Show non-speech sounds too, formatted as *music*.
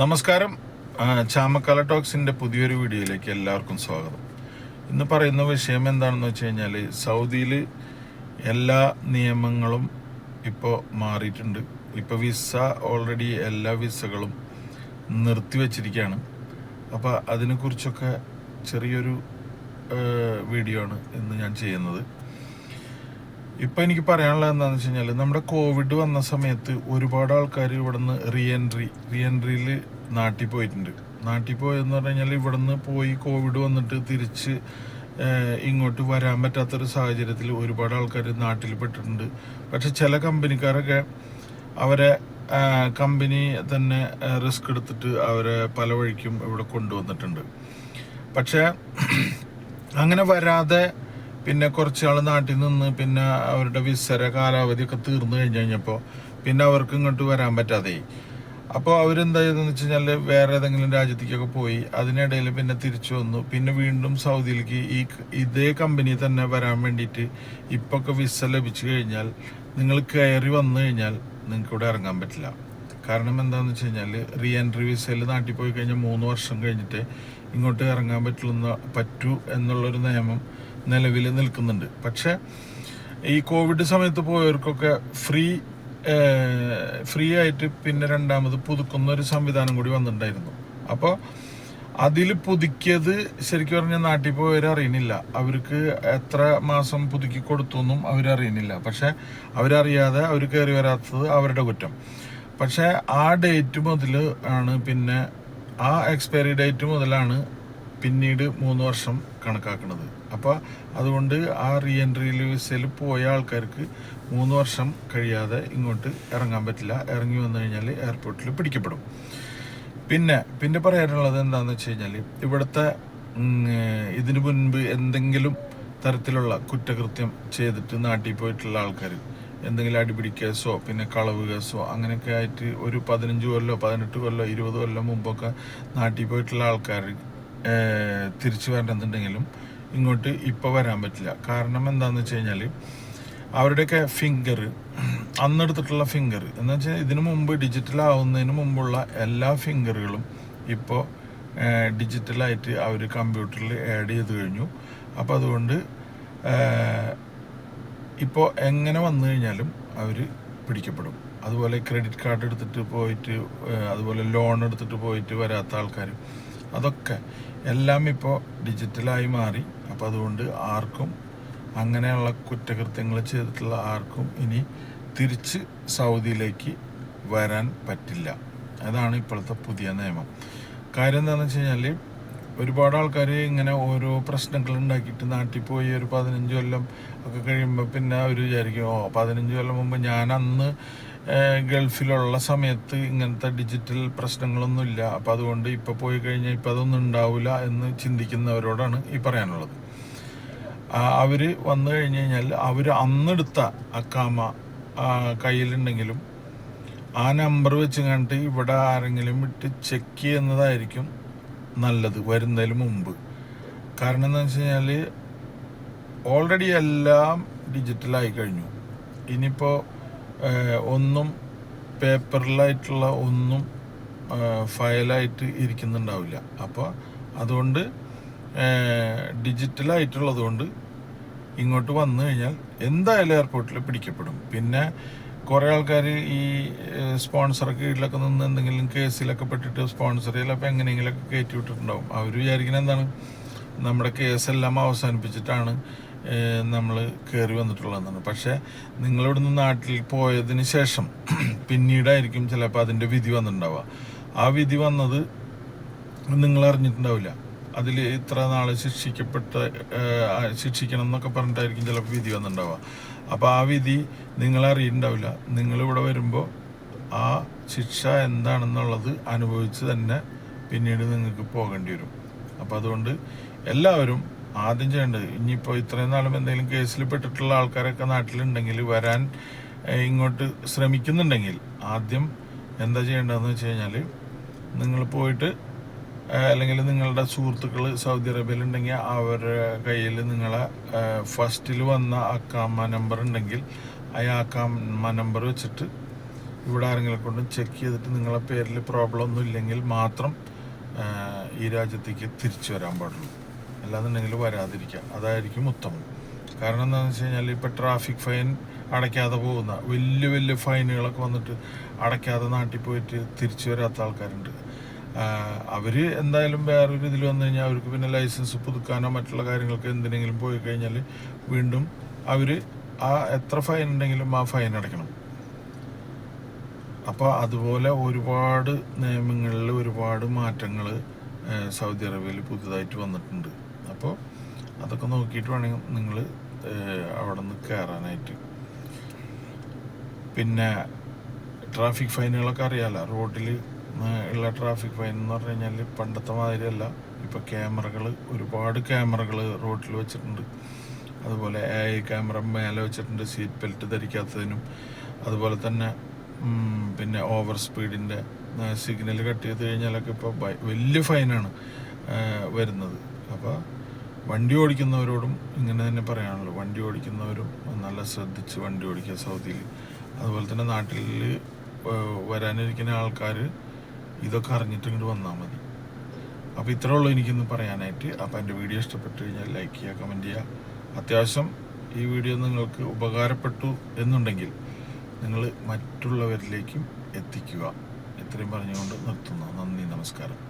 നമസ്കാരം. ചാമക്കല ടോക്സിന്റെ പുതിയൊരു വീഡിയോയിലേക്ക് എല്ലാവർക്കും സ്വാഗതം. ഇന്ന് പറയുന്ന വിഷയം എന്താണെന്ന് വെച്ച് കഴിഞ്ഞാൽ സൗദിയിൽ എല്ലാ നിയമങ്ങളും ഇപ്പോൾ മാറിയിട്ടുണ്ട്. ഇപ്പോൾ വിസ ഓൾറെഡി എല്ലാ വിസകളും നിർത്തിവെച്ചിരിക്കുകയാണ് അപ്പോൾ അതിനെക്കുറിച്ചൊക്കെ ചെറിയൊരു വീഡിയോ ആണ് ഇന്ന് ഞാൻ ചെയ്യുന്നത്. ഇപ്പൊ എനിക്ക് പറയാനുള്ളത് എന്താണെന്ന് വെച്ച് കഴിഞ്ഞാൽ നമ്മുടെ കോവിഡ് വന്ന സമയത്ത് ഒരുപാട് ആൾക്കാർ ഇവിടുന്ന് റീഎൻട്രി എൻട്രി റീ എൻട്രിയിൽ നാട്ടിൽ പോയിട്ടുണ്ട്. നാട്ടിൽ പോയെന്ന് പറഞ്ഞു കഴിഞ്ഞാൽ ഇവിടുന്ന് പോയി കോവിഡ് വന്നിട്ട് തിരിച്ച് ഇങ്ങോട്ട് വരാൻ പറ്റാത്തൊരു സാഹചര്യത്തിൽ ഒരുപാട് ആൾക്കാർ നാട്ടിൽ പെട്ടിട്ടുണ്ട്. പക്ഷെ ചില കമ്പനിക്കാരൊക്കെ അവരെ കമ്പനി തന്നെ റിസ്ക് എടുത്തിട്ട് അവരെ പല വഴിക്കും ഇവിടെ കൊണ്ടുവന്നിട്ടുണ്ട്. പക്ഷേ അങ്ങനെ വരാതെ പിന്നെ കുറച്ച് ആൾ നാട്ടിൽ നിന്ന് പിന്നെ അവരുടെ വിസര കാലാവധിയൊക്കെ തീർന്നു കഴിഞ്ഞ് കഴിഞ്ഞപ്പോൾ പിന്നെ അവർക്ക് ഇങ്ങോട്ട് വരാൻ പറ്റാതെ. അപ്പോൾ അവരെന്താ ചെയ്തെന്ന് വെച്ച് കഴിഞ്ഞാൽ വേറെ ഏതെങ്കിലും രാജ്യത്തേക്കൊക്കെ പോയി അതിനിടയിൽ പിന്നെ തിരിച്ചു വന്നു. പിന്നെ വീണ്ടും സൗദിയിലേക്ക് ഈ ഇതേ കമ്പനി തന്നെ വരാൻ വേണ്ടിയിട്ട് ഇപ്പൊക്കെ വിസ ലഭിച്ചു കഴിഞ്ഞാൽ നിങ്ങൾ കയറി വന്നു കഴിഞ്ഞാൽ നിങ്ങൾക്ക് ഇവിടെ ഇറങ്ങാൻ പറ്റില്ല. കാരണം എന്താണെന്ന് വെച്ച് കഴിഞ്ഞാൽ റീ എൻട്രി വിസയിൽ നാട്ടിൽ പോയി കഴിഞ്ഞാൽ മൂന്ന് വർഷം കഴിഞ്ഞിട്ട് ഇങ്ങോട്ട് ഇറങ്ങാൻ പറ്റുന്ന പറ്റൂ എന്നുള്ളൊരു നിയമം നിലവിൽ നിൽക്കുന്നുണ്ട്. പക്ഷെ ഈ കോവിഡ് സമയത്ത് പോയവർക്കൊക്കെ ഫ്രീ ഫ്രീ ആയിട്ട് പിന്നെ രണ്ടാമത് പുതുക്കുന്ന ഒരു സംവിധാനം കൂടി വന്നിട്ടുണ്ടായിരുന്നു. അപ്പോൾ അതിൽ പുതുക്കിയത് ശരിക്കും പറഞ്ഞാൽ നാട്ടിൽ പോയവർ അറിയണില്ല അവർക്ക് എത്ര മാസം പുതുക്കി കൊടുത്തു എന്നും അവരറിയണില്ല പക്ഷെ അവരറിയാതെ അവർ കയറി വരാത്തത് അവരുടെ കുറ്റം. പക്ഷെ ആ ഡേറ്റ് മുതൽ ആണ് പിന്നെ ആ എക്സ്പയറി ഡേറ്റ് മുതലാണ് പിന്നീട് മൂന്ന് വർഷം കണക്കാക്കുന്നത് അപ്പോൾ അതുകൊണ്ട് ആ റീ എൻട്രി വിസയിൽ പോയ ആൾക്കാർക്ക് മൂന്ന് വർഷം കഴിയാതെ ഇങ്ങോട്ട് ഇറങ്ങാൻ പറ്റില്ല. ഇറങ്ങി വന്നു കഴിഞ്ഞാൽ എയർപോർട്ടിൽ പിടിക്കപ്പെടും. പിന്നെ പിന്നെ പറയാനുള്ളത് എന്താണെന്ന് വെച്ച് കഴിഞ്ഞാൽ ഇവിടുത്തെ ഇതിന് മുൻപ് എന്തെങ്കിലും തരത്തിലുള്ള കുറ്റകൃത്യം ചെയ്തിട്ട് നാട്ടിൽ പോയിട്ടുള്ള ആൾക്കാർ എന്തെങ്കിലും അടിപിടി കേസോ പിന്നെ കളവ് കേസോ അങ്ങനെയൊക്കെ ആയിട്ട് ഒരു പതിനഞ്ച് കൊല്ലോ പതിനെട്ട് കൊല്ലോ ഇരുപത് കൊല്ലം മുമ്പൊക്കെ നാട്ടിൽ പോയിട്ടുള്ള ആൾക്കാർ തിരിച്ചു വരണമെന്നുണ്ടെങ്കിലും ഇങ്ങോട്ട് ഇപ്പോൾ വരാൻ പറ്റില്ല. കാരണം എന്താണെന്ന് വെച്ച് കഴിഞ്ഞാൽ അവരുടെയൊക്കെ ഫിംഗർ അന്നെടുത്തിട്ടുള്ള ഫിംഗർ എന്ന് വെച്ചാൽ ഇതിനു മുമ്പ് ഡിജിറ്റൽ ആവുന്നതിന് മുമ്പുള്ള എല്ലാ ഫിംഗറുകളും ഇപ്പോൾ ഡിജിറ്റലായിട്ട് അവർ കമ്പ്യൂട്ടറിൽ ആഡ് ചെയ്ത് കഴിഞ്ഞു. അപ്പോൾ അതുകൊണ്ട് ഇപ്പോൾ എങ്ങനെ വന്നു കഴിഞ്ഞാലും അവർ പിടിക്കപ്പെടും. അതുപോലെ ക്രെഡിറ്റ് കാർഡ് എടുത്തിട്ട് പോയിട്ട് അതുപോലെ ലോൺ എടുത്തിട്ട് പോയിട്ട് വരാത്ത ആൾക്കാർ അതൊക്കെ എല്ലാം ഇപ്പോൾ ഡിജിറ്റലായി മാറി. അപ്പോൾ അതുകൊണ്ട് ആർക്കും അങ്ങനെയുള്ള കുറ്റകൃത്യങ്ങൾ ചെയ്തിട്ടുള്ള ആർക്കും ഇനി തിരിച്ച് സൗദിയിലേക്ക് വരാൻ പറ്റില്ല. അതാണ് ഇപ്പോഴത്തെ പുതിയ നിയമം. കാര്യം എന്താണെന്ന് വെച്ച് കഴിഞ്ഞാൽ ഒരുപാട് ആൾക്കാർ ഇങ്ങനെ ഓരോ പ്രശ്നങ്ങൾ ഉണ്ടാക്കിയിട്ട് നാട്ടിൽ പോയി ഒരു പതിനഞ്ച് കൊല്ലം ഒക്കെ കഴിയുമ്പോൾ പിന്നെ അവർ വിചാരിക്കും ഓ പതിനഞ്ച് കൊല്ലം മുമ്പ് ഞാൻ അന്ന് ഗൾഫിലുള്ള സമയത്ത് ഇങ്ങനത്തെ ഡിജിറ്റൽ പ്രശ്നങ്ങളൊന്നുമില്ല. അപ്പം അതുകൊണ്ട് ഇപ്പോൾ പോയി കഴിഞ്ഞാൽ ഇപ്പം അതൊന്നും ഉണ്ടാവില്ല എന്ന് ചിന്തിക്കുന്നവരോടാണ് ഈ പറയാനുള്ളത്. അവർ വന്നു കഴിഞ്ഞ് കഴിഞ്ഞാൽ അവർ അന്നെടുത്ത അക്കാമ കയ്യിലുണ്ടെങ്കിലും ആ നമ്പർ വെച്ച് കണ്ടിട്ട് ഇവിടെ ആരെങ്കിലും ഇട്ട് ചെക്ക് ചെയ്യുന്നതായിരിക്കും നല്ലത് വരുന്നതിന് മുമ്പ്. കാരണം എന്താണെന്ന് വെച്ച് കഴിഞ്ഞാൽ ഓൾറെഡി എല്ലാം ഡിജിറ്റലായി കഴിഞ്ഞു. ഇനിയിപ്പോൾ ഒന്നും പേപ്പറിലായിട്ടുള്ള ഒന്നും ഫയലായിട്ട് ഇരിക്കുന്നുണ്ടാവില്ല. അപ്പോൾ അതുകൊണ്ട് ഡിജിറ്റലായിട്ടുള്ളതുകൊണ്ട് ഇങ്ങോട്ട് വന്നു കഴിഞ്ഞാൽ എന്തായാലും എയർപോർട്ടിൽ പിടിക്കപ്പെടും. പിന്നെ കുറേ ആൾക്കാർ ഈ സ്പോൺസറൊക്കെ കീഴിലൊക്കെ നിന്ന് എന്തെങ്കിലും കേസിലൊക്കെ പെട്ടിട്ട് സ്പോൺസർ അപ്പോൾ എങ്ങനെയെങ്കിലുമൊക്കെ കയറ്റി വിട്ടിട്ടുണ്ടാവും. അവർ വിചാരിക്കുന്നത് എന്താണ്? നമ്മുടെ കേസെല്ലാം അവസാനിപ്പിച്ചിട്ടാണ് നമ്മൾ കയറി വന്നിട്ടുള്ളതെന്നാണ്. പക്ഷേ നിങ്ങളിവിടുന്ന് നാട്ടിൽ പോയതിന് ശേഷം *clears throat* പിന്നീടായിരിക്കും ചിലപ്പോൾ അതിന്റെ വിധി വന്നിട്ടുണ്ടാവുക. ആ വിധി വന്നത് നിങ്ങൾ അറിഞ്ഞിട്ടുണ്ടാവില്ല അതിൽ ഇത്ര നാൾ ശിക്ഷിക്കപ്പെട്ട ശിക്ഷിക്കണം എന്നൊക്കെ പറഞ്ഞിട്ടായിരിക്കും ചിലപ്പോൾ വിധി വന്നിട്ടുണ്ടാവുക. അപ്പോൾ ആ വിധി നിങ്ങൾ അറിയിട്ടുണ്ടാവില്ല നിങ്ങളിവിടെ വരുമ്പോൾ ആ ശിക്ഷ എന്താണെന്നുള്ളത് അനുഭവിച്ച് തന്നെ പിന്നീട് നിങ്ങൾക്ക് പോകേണ്ടി വരും. അപ്പോൾ അതുകൊണ്ട് എല്ലാവരും ആദ്യം ചെയ്യേണ്ടത് ഇനിയിപ്പോൾ ഇത്രയും നാളും എന്തെങ്കിലും കേസിൽ പെട്ടിട്ടുള്ള ആൾക്കാരൊക്കെ നാട്ടിലുണ്ടെങ്കിൽ വരാൻ ഇങ്ങോട്ട് ശ്രമിക്കുന്നുണ്ടെങ്കിൽ ആദ്യം എന്താ ചെയ്യേണ്ടതെന്ന് വെച്ച് കഴിഞ്ഞാൽ നിങ്ങൾ പോയിട്ട് അല്ലെങ്കിൽ നിങ്ങളുടെ സുഹൃത്തുക്കൾ സൗദി അറേബ്യയിൽ ഉണ്ടെങ്കിൽ അവരുടെ കയ്യിൽ നിങ്ങളെ ഫസ്റ്റിൽ വന്ന അക്കാമ നമ്പർ ഉണ്ടെങ്കിൽ ആ അക്കാമ നമ്പർ വെച്ചിട്ട് ഇവിടെ ആരെങ്കിലും കൊണ്ട് ചെക്ക് ചെയ്തിട്ട് നിങ്ങളെ പേരിൽ പ്രോബ്ലം ഒന്നും ഇല്ലെങ്കിൽ മാത്രം ഈ രാജ്യത്തേക്ക് തിരിച്ചു വരാൻ പാടുള്ളൂ. അല്ലാന്നുണ്ടെങ്കിൽ വരാതിരിക്കുക അതായിരിക്കും ഉത്തമം. കാരണം എന്താണെന്ന് വെച്ച് കഴിഞ്ഞാൽ ഇപ്പം ട്രാഫിക് ഫൈൻ അടയ്ക്കാതെ പോകുന്ന വലിയ വലിയ ഫൈനുകളൊക്കെ വന്നിട്ട് അടയ്ക്കാതെ നാട്ടിൽ പോയിട്ട് തിരിച്ചു വരാത്ത ആൾക്കാരുണ്ട്. അവർ എന്തായാലും വേറൊരു ഇതിൽ വന്നു കഴിഞ്ഞാൽ അവർക്ക് പിന്നെ ലൈസൻസ് പുതുക്കാനോ മറ്റുള്ള കാര്യങ്ങൾക്ക് എന്തിനെങ്കിലും പോയി കഴിഞ്ഞാൽ വീണ്ടും അവർ ആ എത്ര ഫൈൻ ഉണ്ടെങ്കിലും ആ ഫൈൻ അടയ്ക്കണം. അപ്പോൾ അതുപോലെ ഒരുപാട് നിയമങ്ങളിൽ ഒരുപാട് മാറ്റങ്ങൾ സൗദി അറേബ്യയിൽ പുതുതായിട്ട് വന്നിട്ടുണ്ട്. അപ്പോൾ അതൊക്കെ നോക്കിയിട്ട് വേണമെങ്കിൽ നിങ്ങൾ അവിടെ നിന്ന് കയറാനായിട്ട് പിന്നെ ട്രാഫിക് ഫൈനുകളൊക്കെ അറിയാമല്ലോ റോഡിൽ ഉള്ള ട്രാഫിക് ഫൈൻ എന്ന് പറഞ്ഞു കഴിഞ്ഞാൽ പണ്ടത്തെ മാതിരിയല്ല. ഇപ്പോൾ ക്യാമറകൾ ഒരുപാട് ക്യാമറകൾ റോഡിൽ വെച്ചിട്ടുണ്ട്. അതുപോലെ എ ഐ ക്യാമറ മേലെ വെച്ചിട്ടുണ്ട് സീറ്റ് ബെൽറ്റ് ധരിക്കാത്തതിനും. അതുപോലെ തന്നെ പിന്നെ ഓവർ സ്പീഡിന്റെ സിഗ്നൽ കട്ട് ചെയ്ത് കഴിഞ്ഞാലൊക്കെ ഇപ്പോൾ വലിയ ഫൈനാണ് വരുന്നത്. അപ്പോൾ വണ്ടി ഓടിക്കുന്നവരോടും ഇങ്ങനെ തന്നെ പറയാനുള്ളൂ വണ്ടി ഓടിക്കുന്നവരും നല്ല ശ്രദ്ധിച്ച് വണ്ടി ഓടിക്കുക സൗദിയിൽ. അതുപോലെ തന്നെ നാട്ടിൽ വരാനിരിക്കുന്ന ആൾക്കാർ ഇതൊക്കെ അറിഞ്ഞിട്ട് ഇങ്ങോട്ട് വന്നാൽ മതി. അപ്പോൾ ഇത്രേ ഉള്ളൂ എനിക്കിന്ന് പറയാനായിട്ട്. അപ്പോൾ എന്റെ വീഡിയോ ഇഷ്ടപ്പെട്ടു കഴിഞ്ഞാൽ ലൈക്ക് ചെയ്യുക കമന്റ് ചെയ്യുക. അത്യാവശ്യം ഈ വീഡിയോ നിങ്ങൾക്ക് ഉപകാരപ്പെട്ടു എന്നുണ്ടെങ്കിൽ നിങ്ങൾ മറ്റുള്ളവരിലേക്കും എത്തിക്കുക. ഇത്രയും പറഞ്ഞുകൊണ്ട് നിർത്തുന്നു. നന്ദി നമസ്കാരം.